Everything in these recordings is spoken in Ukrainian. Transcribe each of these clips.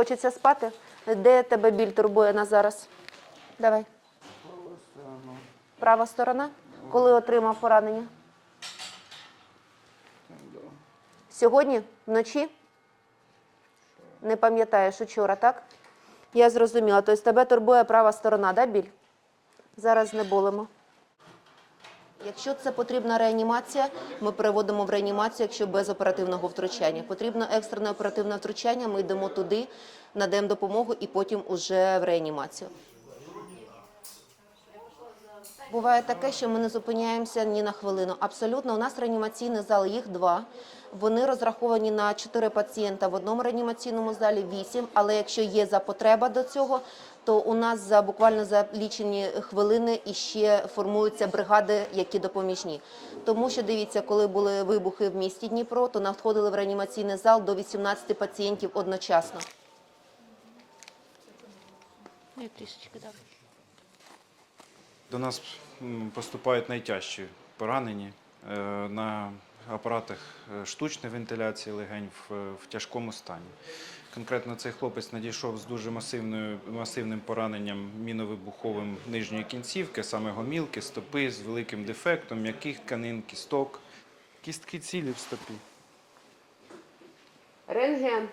Хочеться спати? Де тебе біль турбує на зараз? Давай. Права сторона? Коли отримав поранення? Сьогодні? Вночі? Не пам'ятаєш учора, так? Я зрозуміла. Тобто тебе турбує права сторона, да, біль? Зараз не болимо. Якщо це потрібна реанімація, ми переводимо в реанімацію, якщо без оперативного втручання. Потрібно екстрене оперативне втручання, ми йдемо туди, надаємо допомогу і потім уже в реанімацію. Буває таке, що ми не зупиняємося ні на хвилину. Абсолютно, у нас реанімаційний зал, їх два. Вони розраховані на 4 пацієнта в одному реанімаційному залі, 8. Але якщо є за потреба до цього, то у нас за буквально за лічені хвилини іще формуються бригади, які допоміжні. Тому що дивіться, коли були вибухи в місті Дніпро, то надходили в реанімаційний зал до 18 пацієнтів одночасно. Я трішечки дам. До нас поступають найтяжчі поранені е, на апаратах е, штучної вентиляції легень в, в тяжкому стані. Конкретно цей хлопець надійшов з дуже масивною, масивним пораненням міновибуховим нижньої кінцівки, саме гомілки, стопи з великим дефектом, м'яких тканин, кісток. Кістки цілі в стопі. Рентген.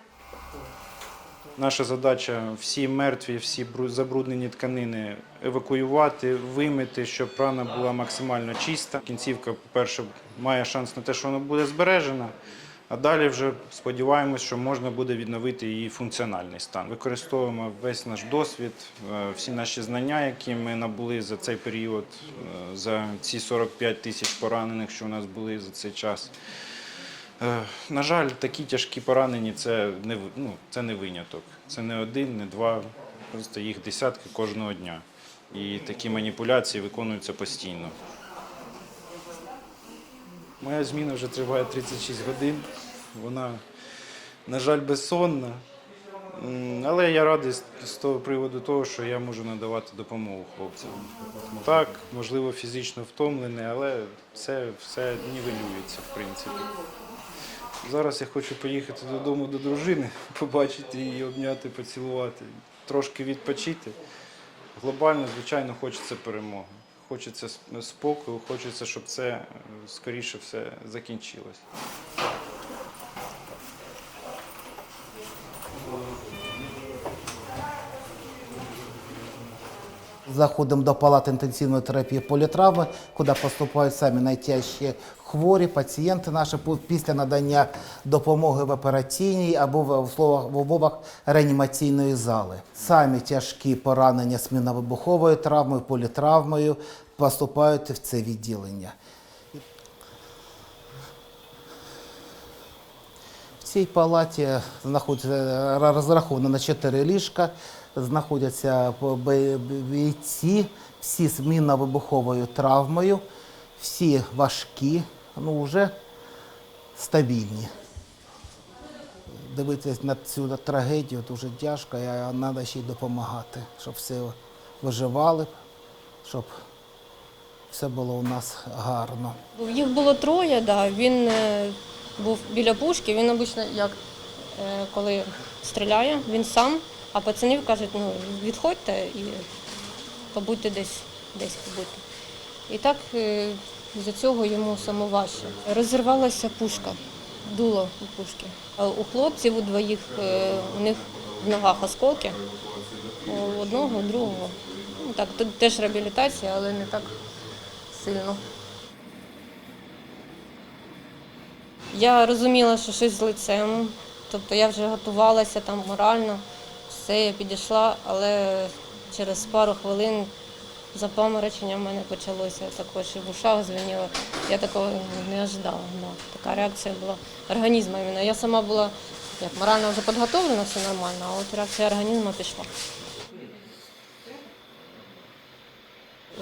Наша задача всі мертві, всі забруднені тканини евакуювати, вимити, щоб рана була максимально чиста. Кінцівка, по-перше, має шанс на те, що вона буде збережена. А далі вже сподіваємось, що можна буде відновити її функціональний стан. Використовуємо весь наш досвід, е, всі наші знання, які ми набули за цей період, е, за ці 45 тисяч поранених, що у нас були за цей час. Е, На жаль, такі тяжкі поранені це не, ну, це не виняток. Це не один, не два, просто їх десятки кожного дня. І такі маніпуляції виконуються постійно. Моя зміна вже триває 36 годин. Вона, на жаль, безсонна. Але я радий з- того приводу того, що я можу надавати допомогу хлопцям. Так, можливо, фізично втомлений, але це все нівелюється, в принципі. Зараз я хочу поїхати додому до дружини, побачити її, обняти, поцілувати, трошки відпочити. Глобально, звичайно, хочеться перемоги. Хочеться спокою, хочеться, щоб це е, скоріше все закінчилось. Заходимо до палати інтенсивної терапії політравми, куди поступають самі найтяжчі хворі пацієнти наші після надання допомоги в операційній або в умовах реанімаційної зали. Самі тяжкі поранення з міновибуховою травмою, політравмою поступають в це відділення. В цій палаті знаходиться розраховано на 4 ліжка, знаходяться бійці, всі з мінно-вибуховою травмою, всі важкі, ну вже стабільні. Дивитися на цю трагедію дуже тяжко, і треба ще й допомагати, щоб все виживали, щоб все було у нас гарно. Їх було троє, да. він е, був біля пушки, він обично, як е, коли стріляє, він сам, а пацанів кажуть, ну відходьте і побудьте десь, десь побудьте. І так е, з-за цього йому самоважче. Розірвалася пушка, дуло у пушки. У хлопців у двоїх е, у них в ногах осколки, у одного, у другого. Ну, так, тут теж реабілітація, але не так сильно. Я розуміла, що щось з лицем, тобто я вже готувалася там морально, все, я підійшла, але через пару хвилин запаморочення в мене почалося також і в ушах дзвеніло. Я такого не ожидала. Да. Така реакція була організму. Я сама була як морально вже підготовлена, все нормально, а от реакція організму пішла.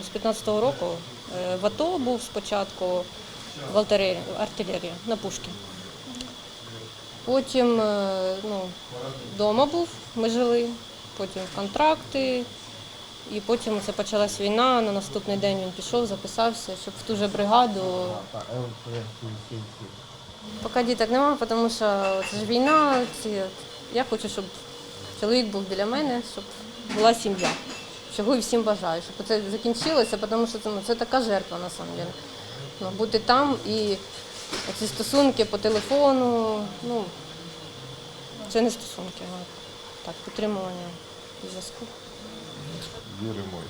З 15-го року е, в АТО був спочатку в артилерії на пушки. Потім е, ну, вдома був, ми жили, потім контракти, і потім це почалась війна. На наступний день він пішов, записався, щоб в ту же бригаду. Поки діток немає, тому що це ж війна. Я хочу, щоб чоловік був біля мене, щоб була сім'я. Чого і всім бажаю, щоб це закінчилося, тому що це, ну, це така жертва на самом деле. Ну, бути там і ці стосунки по телефону, ну, це не стосунки, а так, підтримування зв'язку. віримо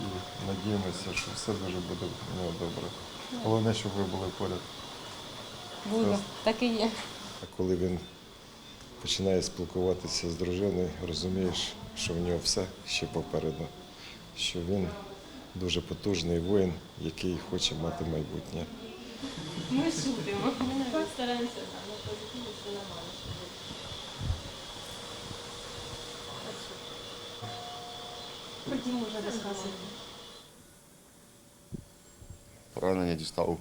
і надіємося, що все дуже буде в нього добре. Головне, щоб ви були поряд. Буде, так і є. А коли він починає спілкуватися з дружиною, розумієш, що в нього все ще попереду, що він дуже потужний воїн, який хоче мати майбутнє. Ми шутимо, ми стараємося на позитиві, все нормально. Ходімо вже розказуємо. Поранення дістав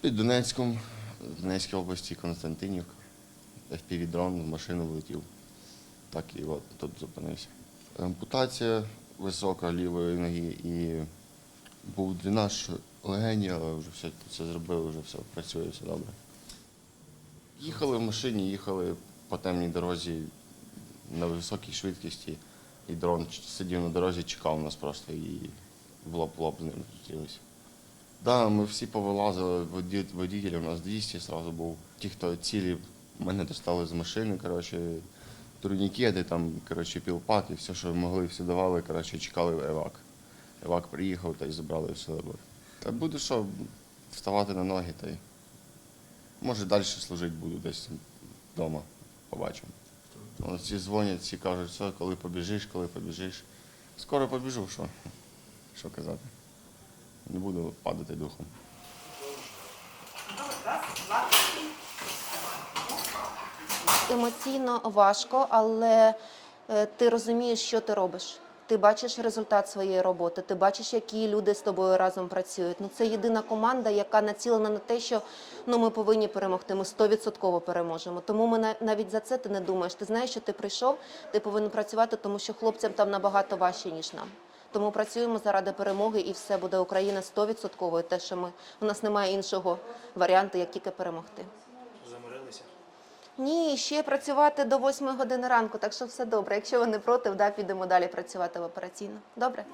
під Донецьком, в Донецькій області Константинівка. FPV-дрон в машину влетів. Так і от тут зупинився. Ампутація висока лівої ноги і був дренаж легені, але вже все це зробили, вже все працює, все добре. Їхали в машині, їхали по темній дорозі на високій швидкості, і дрон сидів на дорозі, чекав нас просто і в лоб в лоб з ним зустрілися. Да, ми всі повилазили, воді- водитель у нас 200 одразу був. Ті, хто цілі, мене достали з машини, коротше, турнікети, там, коротше, пілпак і все, що могли, все давали, коротше, чекали евак. Евак приїхав та й забрали все добре. Та буду що, вставати на ноги та й. Може, далі служити буду десь вдома. Побачимо. От всі дзвонять, всі кажуть, все, коли побіжиш, коли побіжиш. Скоро побіжу, що? Що казати? Не буду падати духом. Емоційно важко, але е, ти розумієш, що ти робиш. Ти бачиш результат своєї роботи, ти бачиш, які люди з тобою разом працюють. Ну це єдина команда, яка націлена на те, що ну ми повинні перемогти. Ми 100% переможемо. Тому ми на- навіть за це ти не думаєш. Ти знаєш, що ти прийшов, ти повинен працювати, тому що хлопцям там набагато важче ніж нам. Тому працюємо заради перемоги, і все буде Україна 100%. Те, що ми у нас немає іншого варіанту, як тільки перемогти. Ні, ще працювати до 8 години ранку, так що все добре. Якщо ви не проти, да, підемо далі працювати в операційну. Добре?